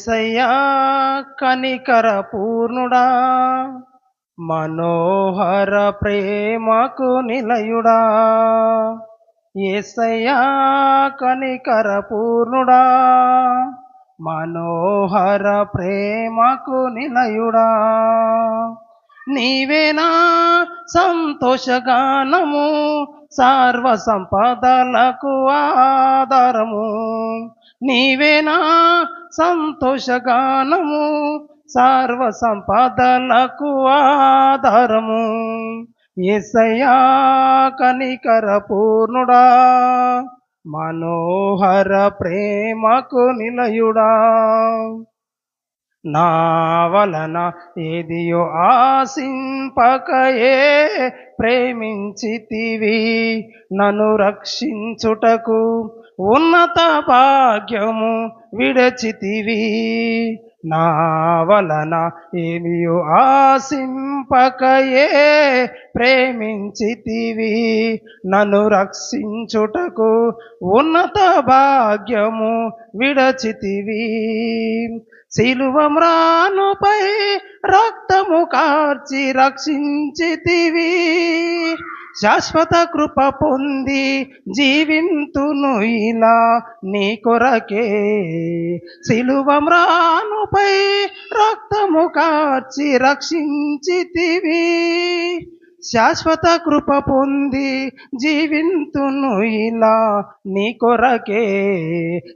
ఏసయ్యా కనికర పూర్ణుడా మనోహర ప్రేమకు నిలయుడా. ఏసయ్యా కనికర పూర్ణుడా మనోహర ప్రేమకు నిలయుడా. నీవేనా సంతోషగానము సర్వ సంపదలకు ఆధారము. నీవేనా సంతోషగానము సర్వ సంపదలకు ఆధారము. ఎసయా కనికర పూర్ణుడా మనోహర ప్రేమకు నిలయుడా. నా వలన ఏదియో ఆశింపకయే ప్రేమించితివి నన్ను రక్షించుటకు ఉన్నత భాగ్యము విడచితివి. నా వలన ఏమియో ఆశింపకయే ప్రేమించితివి. నన్ను రక్షించుటకు ఉన్నత భాగ్యము విడచితివి. శిలువమ్రానుపై రక్తము కార్చి రక్షించితివి. శాశ్వత కృప పొంది జీవింతును ఇలా నీ కొరకే. శిలువమ్రానుపై రక్తము కార్చి రక్షించితివి. శాశ్వత కృప పొంది జీవింతును ఇలా నీ కొరకే.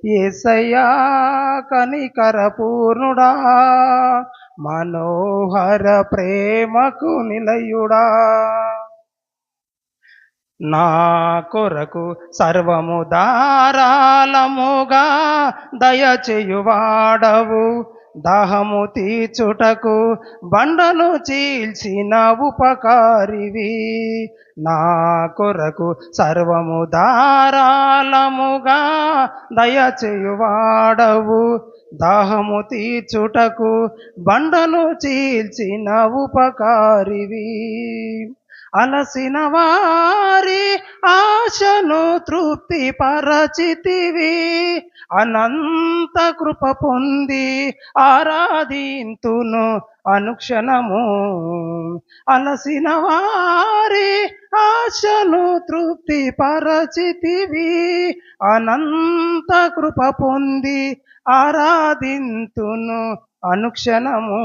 ఏసయ్యా కనికర పూర్ణుడా మనోహర ప్రేమకు నిలయుడా. నా కొరకు సర్వము దారాలముగా దయచేయువాడవు. దాహము తీర్చుటకు బండను చీల్చిన ఉపకారివి. నా కొరకు సర్వము దారాలముగా దయచేయువాడవు. దాహము తీర్చుటకు బండను చీల్చిన ఉపకారివి. అలసిన వారి ఆశను తృప్తి పరచితివి. అనంత కృప పొంది ఆరాధింతును అనుక్షణము. అలసిన వారి ఆశను తృప్తి పరచితివి. అనంత కృప పొంది ఆరాధింతును అనుక్షణము.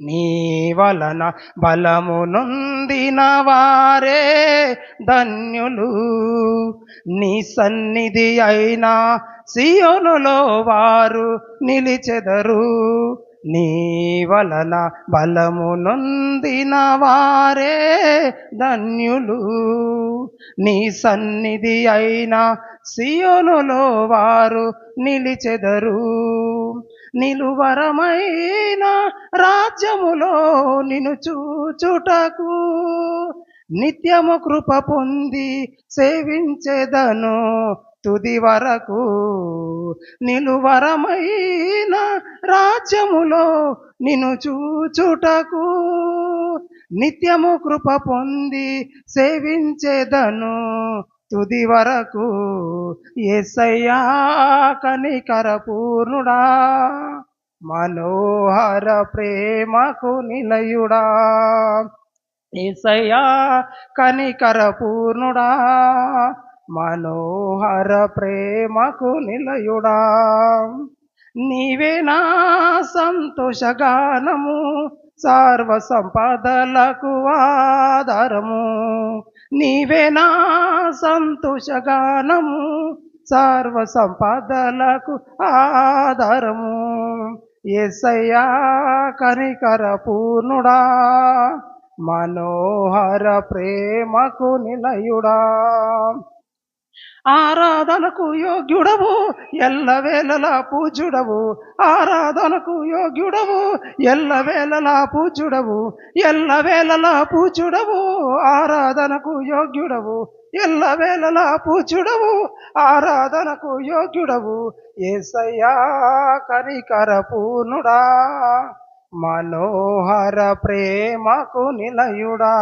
నీ వలన బలమునొందిన వారే ధన్యులు. నీ సన్నిధి అయినా సియోనులో వారు నిలిచెదరు. నీ వలన బలమునొందిన వారే ధన్యులు. నీ సన్నిధి అయినా సియోనులో వారు నిలిచెదరు. నిలువరమైన రాజ్యములో నిను చూచుటకు నిత్యము కృప పొంది సేవించేదను తుది వరకు నిలువరమైన రాజ్యములో నిను చూచుటకు నిత్యము కృప పొంది సేవించేదను తుది వరకు ఎసయ్యా కనికర పూర్ణుడా మనోహర ప్రేమకు నిలయుడా. ఏసయ్యా కనికర పూర్ణుడా మనోహర ప్రేమకు నిలయుడా. నీవే నా సంతోషగానము సర్వ సంపదలకు ఆధారము నీవేనా సంతోషగానము సర్వ సంపదలకు ఆధారము. ఎసయ్యా కనికర పూర్ణుడా మనోహర ప్రేమకు నిలయుడా. ఆరాధనకు యోగ్యుడవు ఎల్లవేళలా పూజుడవు ఆరాధనకు యోగ్యుడవు ఎల్లవేళలా పూజుడవు ఎల్లవేళలా పూజుడవు ఆరాధనకు యోగ్యుడవు. ఎల్లవేళలా పూజుడవు ఆరాధనకు యోగ్యుడవు. ఏసయ్యా కనికర పూర్ణుడా మనోహర ప్రేమకు నిలయుడా.